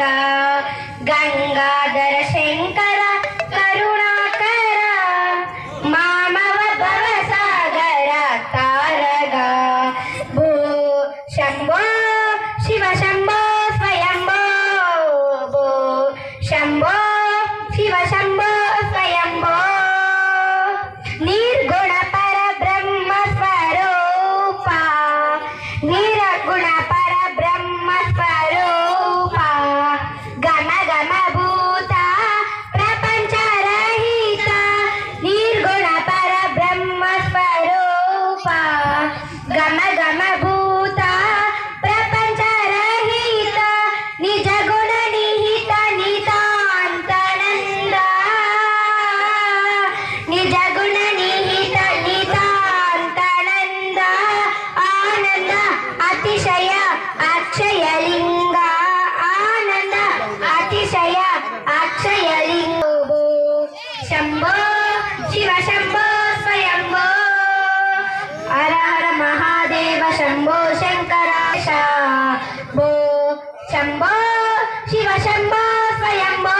गा गङ्गाधर शङ्कर करुणाकर मामव भवसागर तारग। भू शम्भो शिव शम्भो स्वयम्भो भो शम्भो शिव शम्भो निर्गुण पर గమ గమ భూత ప్రపంచ రహిత నిజ గుణ నిహిత నితాంతనంద నిజ గుణ నిహిత నితాంతనంద ఆనంద అతిశయ అక్షయలింగ. ఆనంద అతిశయ అక్షయలింగ. శంభో శివ శంభో. శంభో శంకర శంభో శంభో శివ శంభో స్వయంభో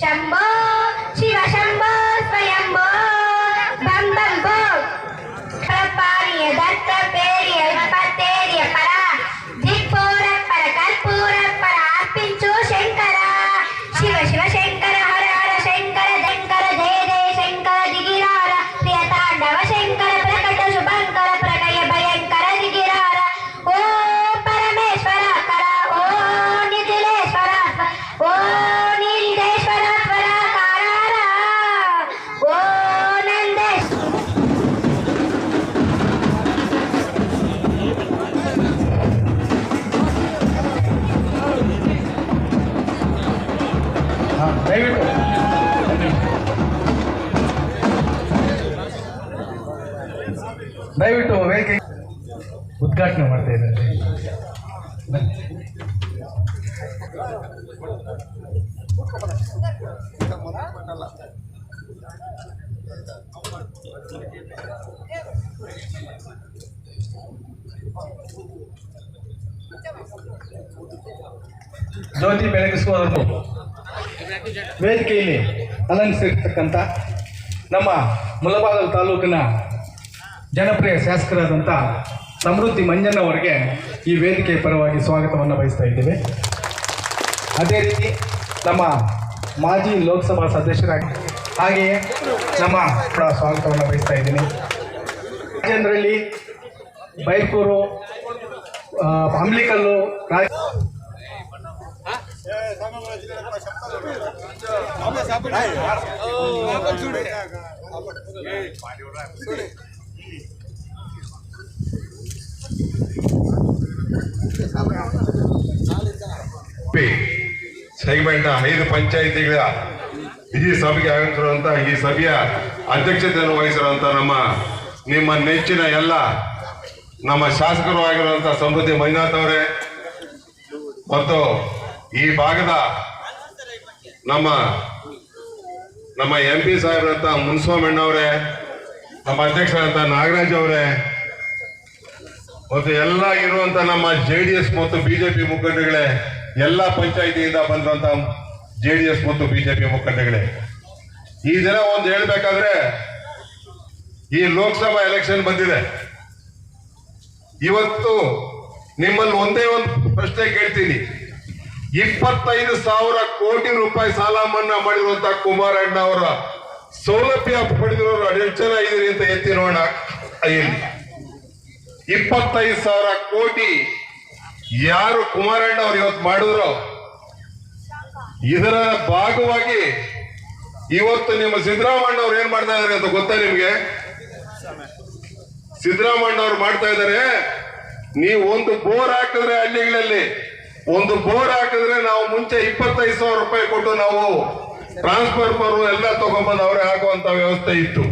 శంభో ದಯವಿಟ್ಟು ವೇದಿಕೆ ಉದ್ಘಾಟನೆ ಮಾಡ್ತಾ ಇದ್ದಾರೆ. ಜ್ಯೋತಿ ವೇದಿಕೆ ವೇದಿಕೆಯಲ್ಲಿ ಅಲಂಕರಿಸಿರ್ತಕ್ಕಂಥ ನಮ್ಮ ಮುಲಬಾಗಲ್ ತಾಲೂಕಿನ ಜನಪ್ರಿಯ ಶಾಸಕರಾದಂಥ ಸಮೃದ್ಧಿ ಮಂಜಣ್ಣವರಿಗೆ ಈ ವೇದಿಕೆ ಪರವಾಗಿ ಸ್ವಾಗತವನ್ನು ಬಯಸ್ತಾ ಇದ್ದೇವೆ. ಅದೇ ರೀತಿ ನಮ್ಮ ಮಾಜಿ ಲೋಕಸಭಾ ಸದಸ್ಯರಾಗಿ ಹಾಗೆಯೇ ನಮ್ಮ ಕೂಡ ಸ್ವಾಗತವನ್ನು ಬಯಸ್ತಾ ಇದ್ದೀನಿ. ಜನರಲ್ಲಿ ಬೈಕೂರು ಅಂಬ್ಲಿಕಲ್ಲು, ರಾಜ ಪಿ ಸೈಮೆಂಟ್ ಐದು ಪಂಚಾಯಿತಿಗಳ ಈ ಸಭೆಗೆ ಆಗಮಿಸಿರುವಂತ ಈ ಸಭೆಯ ಅಧ್ಯಕ್ಷತೆಯನ್ನು ವಹಿಸಿರುವಂತ ನಮ್ಮ, ನಿಮ್ಮ ನೆಚ್ಚಿನ ಎಲ್ಲ ನಮ್ಮ ಶಾಸಕರು ಆಗಿರುವಂತ ಸಮೃದ್ಧಿ ಮಂಜುನಾಥ್ ಅವರೇ, ಮತ್ತು ಈ ಭಾಗದ ನಮ್ಮ ನಮ್ಮ ಎಂ ಪಿ ಸಾಹೇಬ್ರಂತ ಮುನ್ಸ್ವಾಮಣ್ಣವರೇ ನಮ್ಮ ಅಧ್ಯಕ್ಷರಂತ ನಾಗರಾಜ್ ಅವರೇ ಮತ್ತು ಎಲ್ಲ ಇರುವಂತ ನಮ್ಮ ಜೆ ಡಿ ಎಸ್ ಮತ್ತು ಬಿಜೆಪಿ ಮುಖಂಡಗಳೇ, ಎಲ್ಲ ಪಂಚಾಯಿತಿಯಿಂದ ಬಂದಂತ ಜೆ ಡಿ ಎಸ್ ಮತ್ತು ಬಿಜೆಪಿ ಮುಖಂಡಗಳೇ. ಈ ದಿನ ಒಂದು ಹೇಳ್ಬೇಕಾದ್ರೆ, ಈ ಲೋಕಸಭಾ ಎಲೆಕ್ಷನ್ ಬಂದಿದೆ. ಇವತ್ತು ನಿಮ್ಮಲ್ಲಿ ಒಂದೇ ಒಂದು ಪ್ರಶ್ನೆ ಕೇಳ್ತೀನಿ. ಇಪ್ಪತ್ತೈದು ಸಾವಿರ ಕೋಟಿ ರೂಪಾಯಿ ಸಾಲ ಮನ್ನಾ ಮಾಡಿರುವಂತ ಕುಮಾರಣ್ಣ ಅವರ ಸೌಲಭ್ಯ ಪಡೆದಿರೋರು ಎಷ್ಟು ಜನ ಅಂತ ಎತ್ತಿ ನೋಡೋಣ. ಇಪ್ಪತ್ತೈದು ಸಾವಿರ ಕೋಟಿ ಯಾರು ಕುಮಾರಣ್ಣ ಅವ್ರು ಇವತ್ತು ಮಾಡಿದ್ರು? ಇದರ ಭಾಗವಾಗಿ ಇವತ್ತು ನಿಮ್ಮ ಸಿದ್ದರಾಮಣ್ಣ ಅವ್ರು ಏನ್ ಮಾಡ್ತಾ ಇದಾರೆ ಅಂತ ಗೊತ್ತಾ ನಿಮ್ಗೆ? ಸಿದ್ದರಾಮಣ್ಣ ಅವ್ರು ಮಾಡ್ತಾ ಇದ್ದಾರೆ. ನೀವು ಒಂದು ಬೋರ್ ಹಾಕಿದ್ರೆ ಹಳ್ಳಿಗಳಲ್ಲಿ, ಒಂದು ಬೋರ್ ಹಾಕಿದ್ರೆ ನಾವು ಮುಂಚೆ ಇಪ್ಪತ್ತೈದು ಸಾವಿರ ರೂಪಾಯಿ ಕೊಟ್ಟು ನಾವು ಟ್ರಾನ್ಸ್ಫಾರ್ಮರ್ ಎಲ್ಲ ತಗೊಂಡ್ಬಂದು ಅವರೇ ಹಾಕುವಂತ ವ್ಯವಸ್ಥೆ ಇತ್ತು.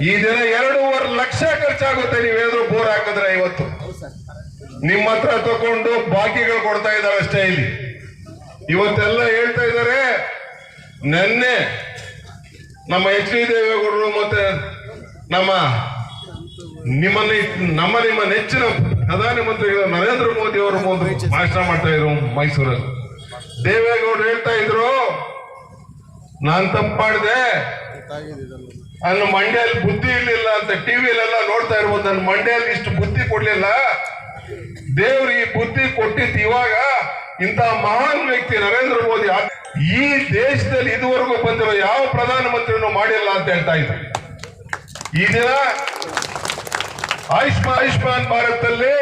ಈ ದಿನ ಎರಡೂವರೆ ಲಕ್ಷ ಖರ್ಚಾಗುತ್ತೆ ನೀವೇನಾದ್ರೂ ಬೋರ್ ಹಾಕಿದ್ರೆ ಇವತ್ತು ನಿಮ್ಮ ಹತ್ರ ತಗೊಂಡು ಬಾಕಿಗಳು ಕೊಡ್ತಾ ಇದ್ದಾರೆ ಅಷ್ಟೇ ಇಲ್ಲಿ. ಇವತ್ತೆಲ್ಲ ಹೇಳ್ತಾ ಇದ್ದಾರೆ ನೆನ್ನೆ ನಮ್ಮ ಎಚ್ ಡಿ ದೇವೇಗೌಡರು ಮತ್ತೆ ನಮ್ಮ ನಿಮ್ಮನ್ನ ನಮ್ಮ ನಿಮ್ಮ ನೆಚ್ಚಿನ ಪ್ರಧಾನ ಮಂತ್ರಿಗಳು ನರೇಂದ್ರ ಮೋದಿ ಅವರು ಭಾಷಣ ಮಾಡ್ತಾ ಇದ್ರು ಮೈಸೂರಲ್ಲಿ. ದೇವೇಗೌಡರು ಹೇಳ್ತಾ ಇದ್ರು ನಾನ್ ತಪ್ಪು ಮಾಡಿದೆ. ನನ್ನ ಮಂಡ್ಯಲ್ಲಿ ಬುದ್ಧಿ ಇರ್ಲಿಲ್ಲ ಅಂತ ಟಿವಿಲೆಲ್ಲ ನೋಡ್ತಾ ಇರ್ಬೋದು, ನನ್ನ ಮಂಡ್ಯಲ್ಲಿ ಇಷ್ಟು ಬುದ್ಧಿ ಕೊಡ್ಲಿಲ್ಲ. ದೇವ್ರು ಈ ಬುದ್ಧಿ ಕೊಟ್ಟಿದ್ದು ಇವಾಗ ಇಂಥ ಮಹಾನ್ ವ್ಯಕ್ತಿ ನರೇಂದ್ರ ಮೋದಿ ಈ ದೇಶದಲ್ಲಿ ಇದುವರೆಗೂ ಬಂದಿರೋ ಯಾವ ಪ್ರಧಾನಮಂತ್ರಿನೂ ಮಾಡಿಲ್ಲ ಅಂತ ಹೇಳ್ತಾ ಇದ್ರು. ಈ ದಿನ ಆಯುಷ್ಮಾನ್ ಆಯುಷ್ಮಾನ್ ಭಾರತದಲ್ಲಿ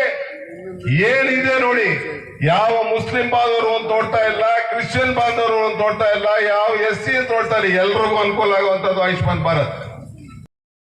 ಏನಿದೆ ನೋಡಿ, ಯಾವ ಮುಸ್ಲಿಂ ಬಾಂಧವರು ಅಂತ ನೋಡ್ತಾ ಇಲ್ಲ, ಕ್ರಿಶ್ಚಿಯನ್ ಬಾಂಧವರು ಅಂತ ನೋಡ್ತಾ ಇಲ್ಲ, ಯಾವ ಎಸ್ ಸಿ ಅಂತ ನೋಡ್ತಾ ಎಲ್ರಿಗೂ ಅನುಕೂಲ ಆಗುವಂತದ್ದು ಆಯುಷ್ಮಾನ್ ಭಾರತ್.